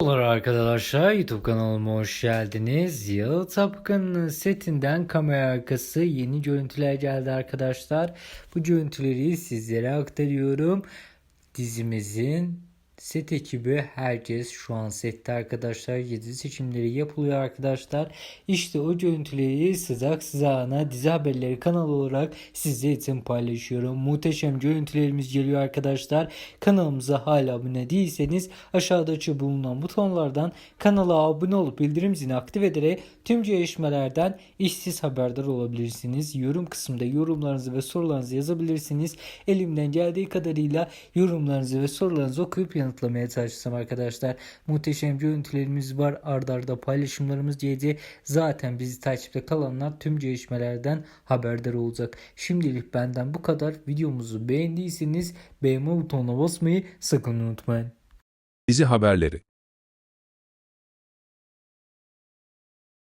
Merhabalar arkadaşlar YouTube kanalıma hoş geldiniz. Yalı Tapkan'ın setinden kamera arkası yeni görüntüler geldi arkadaşlar. Bu görüntüleri sizlere aktarıyorum. Dizimizin set ekibi herkes şu an sette arkadaşlar. Gezi seçimleri yapılıyor arkadaşlar. İşte o görüntüleri sızak sızağına dizi haberleri kanalı olarak sizler için paylaşıyorum. Muhteşem görüntülerimiz geliyor arkadaşlar. Kanalımıza hala abone değilseniz aşağıdaki bulunan butonlardan kanala abone olup bildirim zilini aktif ederek tüm gelişmelerden işsiz haberdar olabilirsiniz. Yorum kısmında yorumlarınızı ve sorularınızı yazabilirsiniz. Elimden geldiği kadarıyla yorumlarınızı ve sorularınızı okuyup yanıtlamaya çalışacağım arkadaşlar. Muhteşem görüntülerimiz var. Ardarda arda paylaşımlarımız gelecek. Zaten bizi takipte kalanlar tüm gelişmelerden haberdar olacak. Şimdilik benden bu kadar. Videomuzu beğendiyseniz beğenme butonuna basmayı sakın unutmayın. Dizi haberleri